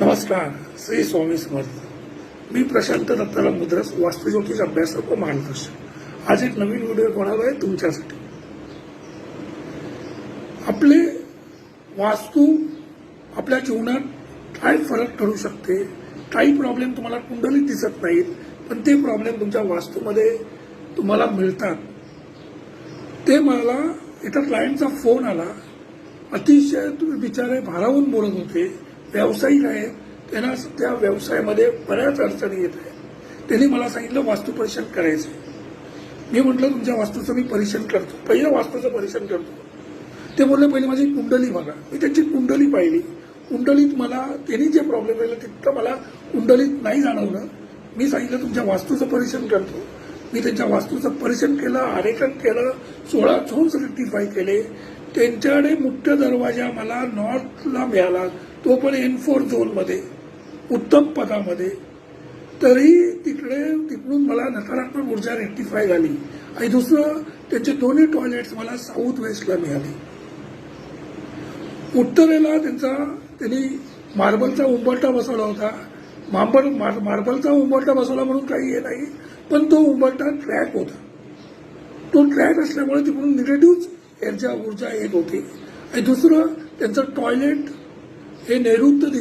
नमस्कार श्री स्वामी समर्थ. मी प्रशांत दत्ताराम मुद्रस वास्तुज्योतिष अभ्यासक व मार्गदर्शक. आज एक नवीन व्हिडिओ बनवला आहे तुमच्यासाठी. आपले वास्तू आपल्या जीवनात काय फरक ठरू शकते काही प्रॉब्लेम तुम्हाला कुंडलीत दिसत नाहीत पण ते प्रॉब्लेम तुमच्या वास्तूमध्ये तुम्हाला मिळतात. ते मला एका क्लायंटचा फोन आला. अतिशय तुम्ही बिचारे भारावून बोलत होते. व्यावसायिक आहेत त्यांना त्या व्यवसायामध्ये बऱ्याच अडचणी येत आहेत. त्यांनी मला सांगितलं वास्तू परीक्षण करायचं मी म्हटलं तुमच्या वास्तूचं मी परीक्षण करतो. पहिलं वास्तूचं परीक्षण करतो. ते बोलले पहिले माझी कुंडली बघा. मी त्यांची कुंडली पाहिली. कुंडलीत मला त्यांनी जे प्रॉब्लेम राहिलं तितकं मला कुंडलीत नाही जाणवलं. मी सांगितलं तुमच्या वास्तूचं परीक्षण करतो. मी त्यांच्या वास्तूचं परीक्षण केलं आरेखन केलं सोळा झोन्स रेक्टिफाय केले. त्यांच्याकडे मुख्य दरवाजा मला नॉर्थला मिळाला. तो पण एन फोर झोनमध्ये उत्तम पदामध्ये. तरी तिकडे तिकडून मला नकारात्मक ऊर्जा रेक्टिफाय झाली. आणि दुसरं त्यांचे दोन्ही टॉयलेट्स मला साऊथ वेस्टला मिळाले. उत्तरेला त्यांचा त्यांनी मार्बलचा उंबरटा बसवला होता. मांबर मार- मार्बलचा उंबरटा बसवला म्हणून काही हे नाही पण तो उंबरटा ट्रॅक होता. तो ट्रॅक असल्यामुळे तिकडून निगेटिव्ह यांच्या ऊर्जा येत होती. आणि दुसरं त्यांचं टॉयलेट हे नैऋत्य दिशेला